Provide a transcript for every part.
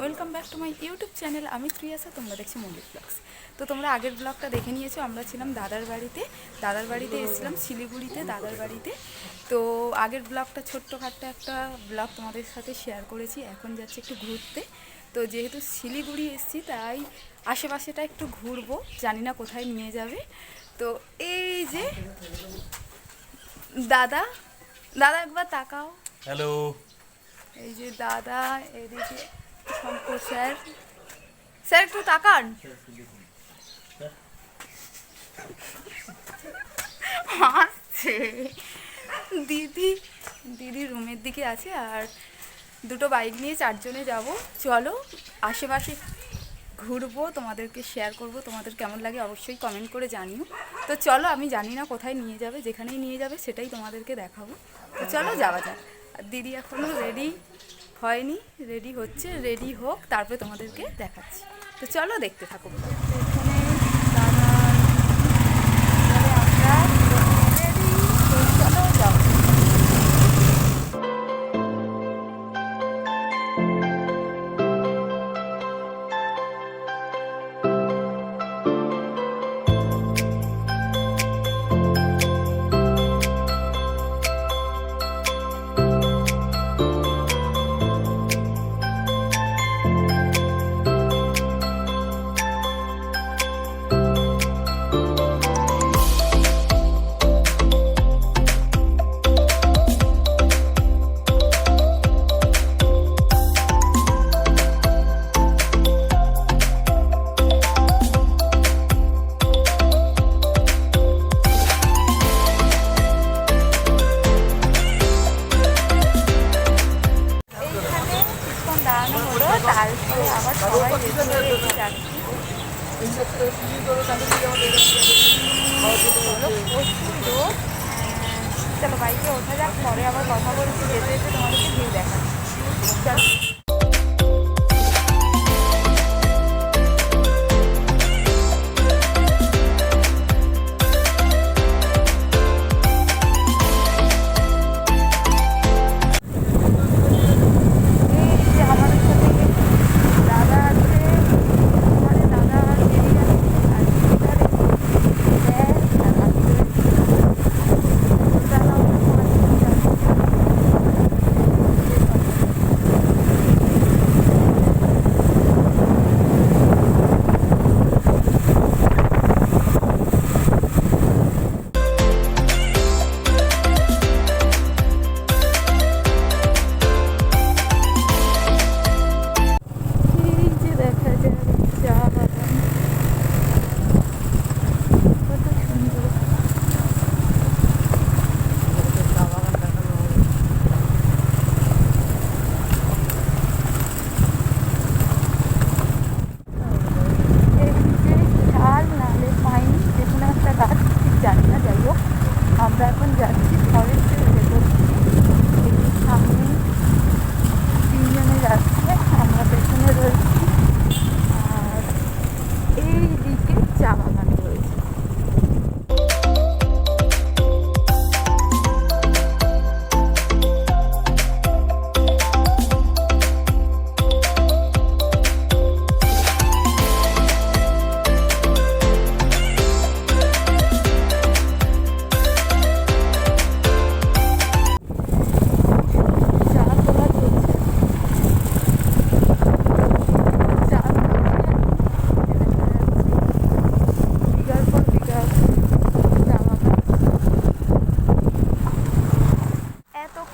Welcome back to my YouTube channel. আমি ত্রিয়াসা তোমরা দেখছি মল্লিক ব্লগস। তো তোমরা আগের ব্লগটা দেখে নিয়েছো আমরা ছিলাম দাদার বাড়িতে। দাদার বাড়িতে এসেছিলাম শিলিগুড়িতে দাদার বাড়িতে। তো আগের ব্লগটা ছোট্টখাট্টো একটা ব্লগ তোমাদের সাথে শেয়ার করেছি এখন যাচ্ছি একটু ঘুরতে। তো যেহেতু শিলিগুড়ি এসেছি তাই আশেপাশেটা একটু ঘুরবো জানি না কোথায় নিয়ে যাবে। তো এই যে দাদা দাদা একবার তাকাও। হ্যালো এই যে দাদা এদিকে শঙ্কর স্যার। স্যার, একটু তাকান। দিদি দিদি রুমের দিকে আছে আর দুটো বাইক নিয়ে চারজনে যাব। চলো, আশেপাশে ঘুরবো, তোমাদেরকে শেয়ার করব। তোমাদের কেমন লাগে অবশ্যই কমেন্ট করে জানিও। তো চলো, আমি জানি না কোথায় নিয়ে যাবে, যেখানেই নিয়ে যাবে, সেটাই তোমাদেরকে দেখাবো। তো চলো, যাওয়া যাক। আর দিদি এখনও রেডি হয়নি রেডি হচ্ছে রেডি হোক তারপরে তোমাদেরকে দেখাচ্ছি। তো চলো দেখতে থাকো। চলো বাইকে ওঠা যাক পরে আবার কথা বলছি যেতে যেতে তোমাদেরকে ভিউ দেখাচ্ছি চলো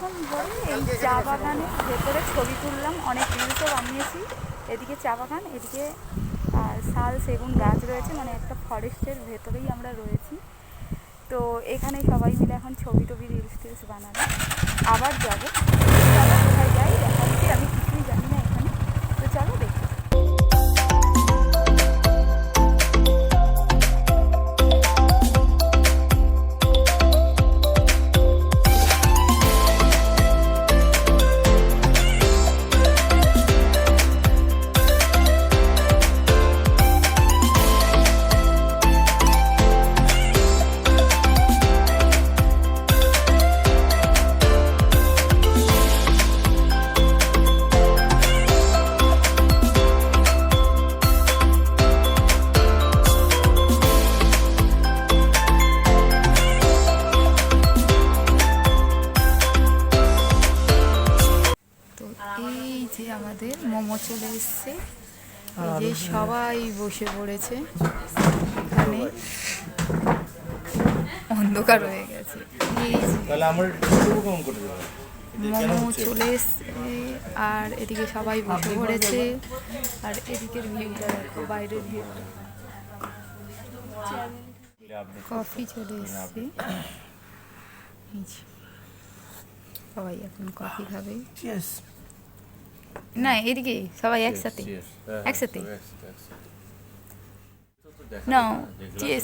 এতক্ষণ ধরে এই চা বাগানের ভেতরে ছবি তুললাম, অনেক রিলসও বানিয়েছি। এদিকে চা বাগান, এদিকে শাল, সেগুন, গাছ রয়েছে মানে একটা ফরেস্টের ভেতরেই আমরা রয়েছি। তো এখানে সবাই মিলে এখন ছবি টবি রিলস টিলস বানাবে। আবার যাব। কোথায় যাই? দেখা আমি কিছুই জানি না এখানে। তো চলো দেখি। চলে এসছে। এই যে সবাই বসে পড়েছে। এখানে অন্ধকার হয়ে গেছে। তাহলে আমার শুরু করে দেবো মোমো চলে এসছে আর এদিকে সবাই বসে পড়েছে। আর এদিকের ভিউটা দেখো বাইরের ভিউটা। কফি চলে এসছে। সবাই এখন কফি খাবে. না এদিকে সবাই একসাথে। হ্যাঁ, একসাথে? নাও একসাথে,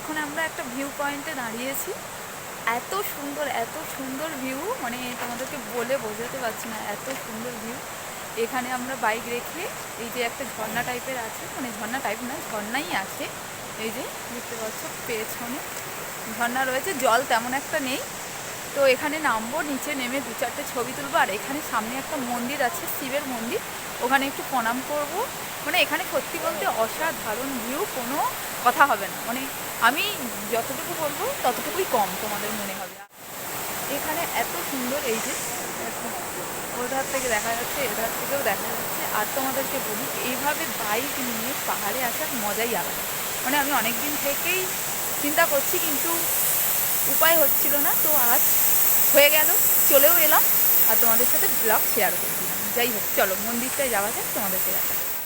এখন আমরা একটা ভিউ পয়েন্টে দাঁড়িয়েছি। এত সুন্দর এত সুন্দর ভিউ মানে তোমাদেরকে বলে বোঝাতে পারছি না, এত সুন্দর ভিউ এখানে আমরা বাইক রেখে এই যে একটা ঝর্ণা টাইপের আছে মানে ঝর্ণা টাইপ না, ঝর্ণাই আছে। এই যে, দেখতে পাচ্ছ পেছনে ঝর্ণা রয়েছে, জল তেমন একটা নেই। তো এখানে নামবো, নিচে নেমে দু চারটে ছবি তুলবো, আর এখানে সামনে একটা মন্দির আছে, শিবের মন্দির। ওখানে একটু প্রণাম করব। মানে এখানে সত্যি বলতে অসাধারণ ভিউ কোনো কথা হবে না। মানে আমি যতটুকু বলব, ততটুকুই কম তোমাদের মনে হবে। এখানে এত সুন্দর এই যে, ওধার থেকে দেখা যাচ্ছে, এধার থেকেও দেখা যাচ্ছে। আর তোমাদেরকে বলি, এইভাবে বাইক নিয়ে পাহাড়ে আসার মজাই আলাদা। মানে আমি অনেক দিন থেকেই চিন্তা করছি, কিন্তু উপায় হচ্ছিল না। তো আজ হয়ে গেল, চলেও এলাম। আর তোমাদের সাথে ব্লগ শেয়ার করছিলাম যাই হোক চলো মন্দিরটায় যাওয়া যাক তোমাদেরকে দেখা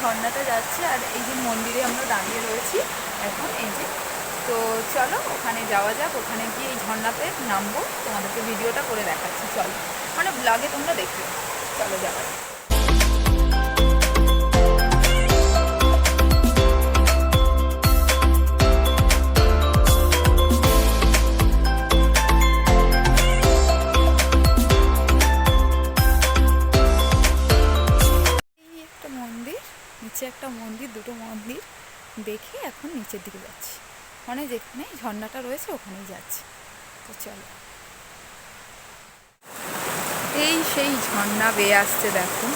ঝর্ণাটা যাচ্ছে আর এই যে মন্দিরে আমরা দাঁড়িয়ে রয়েছি এখন এই যে। তো চলো, ওখানে যাওয়া যাক, ওখানে গিয়ে এই ঝর্ণাতে নামবো। তোমাদেরকে ভিডিওটা করে দেখাচ্ছি, চলো। মানে ব্লগে তোমরা দেখবে। চলো যাওয়া যাক। দেখে এখন নিচের দিকে যাচ্ছি। মানে যেখানে ঝর্ণাটা রয়েছে ওখানেই যাচ্ছি। তো চলো। এই সেই ঝর্ণা বেয়ে আসছে, দেখো।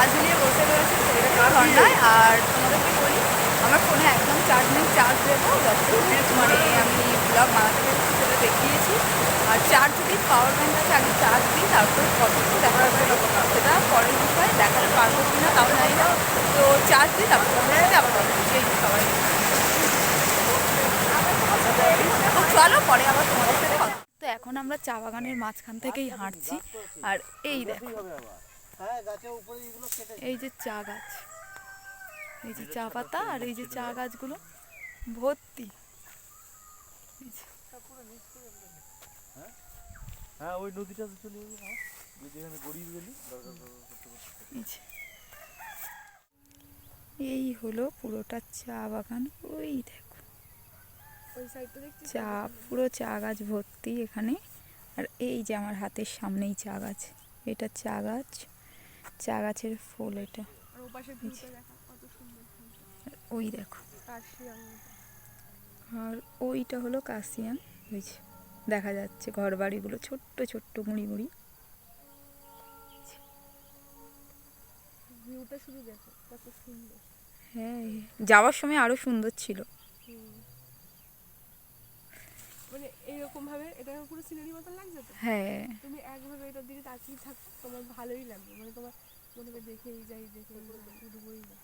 পা ঝুলিয়ে বসে রয়েছে হচ্ছে ঝর্ণায় আর তোমাদেরকে বলি আমার ফোনে একদম চার্জ নেই চার্জ দেবো যত মানে আমি ব্লগ বানাতে পেরেছি সেটা দেখিয়েছি। আর চার্জ দিই পাওয়ার ব্যাংক আছে আগে চার্জ দিই তারপরে কতটুকু দেখা যাবে সেটা পরের বিষয় দেখাতে পারব কি না তাও জানি না। তো চার্জ দিই তারপর তোমাদের সাথে আবার কথা বলছি। এই সবাই। তো চলো পরে আবার তোমাদের সাথে কথা তো এখন আমরা চা বাগানের মাঝখান থেকেই হাঁটছি। আর এই দেখো। হ্যাঁ গাছের উপরে এগুলো কেটে এই যে চা গাছ। এই যে চা পাতা আর এই যে চা গাছগুলো। ভর্তি। এই হ্যাঁ ওই নদীটা চলে যাবে হ্যাঁ? যেখানে গড়িয়ে গেলি। এই হলো পুরোটা চা বাগান। ওই দেখো। চা পুরো চা গাছ ভর্তি এখানে। আর এই যে আমার হাতের সামনেই চা গাছ। এটা চা গাছ। চা গাছের ফুল এটা। ওই দেখো। আর ওইটা হলো কাশিয়ান ওই দেখা যাচ্ছে ঘর বাড়িগুলো ছোট্ট ছোট্ট মুড়ি মুড়ি। শুধু কত সুন্দর। হ্যাঁ যাওয়ার সময় আরও সুন্দর ছিল। মানে এইরকম ভাবে এটা পুরো সিনারি মতন লাগছে তো? হ্যাঁ। তুমি একভাবে এটার দিকে তাকিয়ে থাকো তোমার ভালোই লাগবে। মানে তোমার মনে হবে দেখেই যাই দেখেই যাই উঠবই না।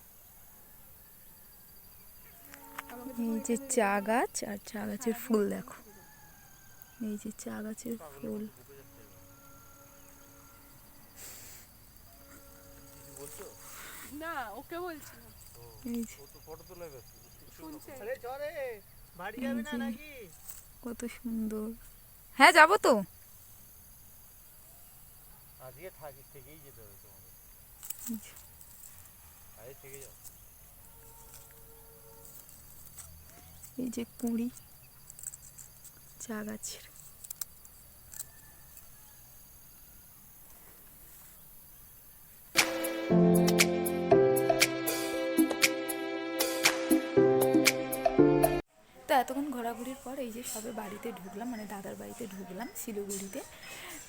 এই যে চা গাছ আর চা গাছের ফুল দেখো। এই যে চা গাছের ফুল। না ওকে নাকি? কত সুন্দর। হ্যাঁ যাব তো। আজকে থাকি থেকেই যেতে হবে যাও এই যে কুড়ি, চা গাছের। তো এতক্ষণ ঘোরাঘুরির পর এই যে সবে বাড়িতে ঢুকলাম মানে দাদার বাড়িতে ঢুকলাম, শিলিগুড়িতে।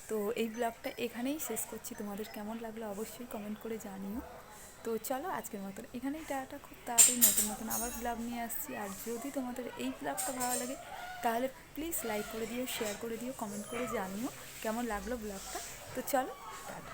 তো এই ব্লগটা এখানেই শেষ করছি। তোমাদের কেমন লাগল অবশ্যই কমেন্ট করে জানিও। তো চলো আজকের মতন এখানেই টাটা, খুব তাড়াতাড়ি নতুন নতুন আবার ব্লগ নিয়ে আসছি। আর যদি তোমাদের এই ব্লগটা ভালো লাগে, তাহলে প্লিজ লাইক করে দিও শেয়ার করে দিও কমেন্ট করে জানিও কেমন লাগল ব্লগটা তো চলো, টাটা।